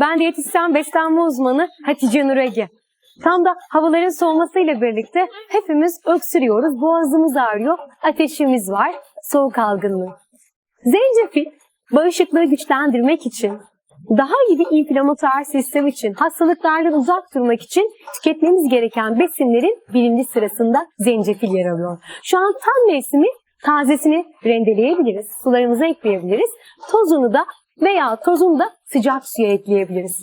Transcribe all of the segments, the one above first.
Ben diyetisyen beslenme uzmanı Hatice Nur Ege. Tam da havaların soğumasıyla birlikte hepimiz öksürüyoruz, boğazımız ağrıyor, ateşimiz var, soğuk algınlığı. Zencefil, bağışıklığı güçlendirmek için, daha iyi bir inflamatuar sistem için, hastalıklardan uzak durmak için tüketmemiz gereken besinlerin birinci sırasında zencefil yer alıyor. Şu an tam mevsimi tazesini rendeleyebiliriz, sularımıza ekleyebiliriz. Tozunu da veya tozunu da sıcak suya ekleyebiliriz.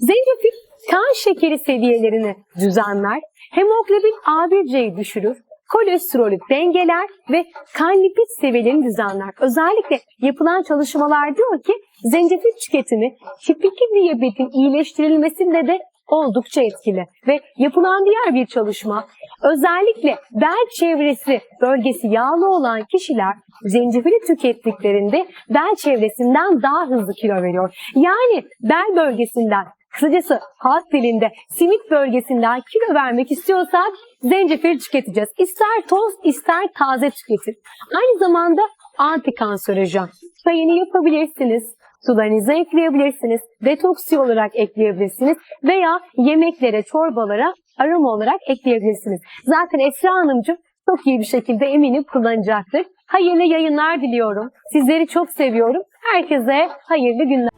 Zencefil kan şekeri seviyelerini düzenler, hemoglobin A1C'yi düşürür, kolesterolü dengeler ve kan lipid seviyelerini düzenler. Özellikle yapılan çalışmalar diyor ki zencefil tüketimi tip 2 diyabetin iyileştirilmesinde de oldukça etkili. Ve yapılan diğer bir çalışma özellikle bel çevresi bölgesi yağlı olan kişiler zencefili tükettiklerinde bel çevresinden daha hızlı kilo veriyor. Yani bel bölgesinden Kısacası halk dilinde simit bölgesinden kilo vermek istiyorsak zencefil tüketeceğiz. İster toz ister taze tüketin. Aynı zamanda antikanserojen. Çayını yapabilirsiniz. Sularınıza ekleyebilirsiniz. Detoksi olarak ekleyebilirsiniz. Veya yemeklere, çorbalara aroma olarak ekleyebilirsiniz. Zaten Esra Hanımcığım çok iyi bir şekilde eminim kullanacaktır. Hayırlı yayınlar diliyorum. Sizleri çok seviyorum. Herkese hayırlı günler.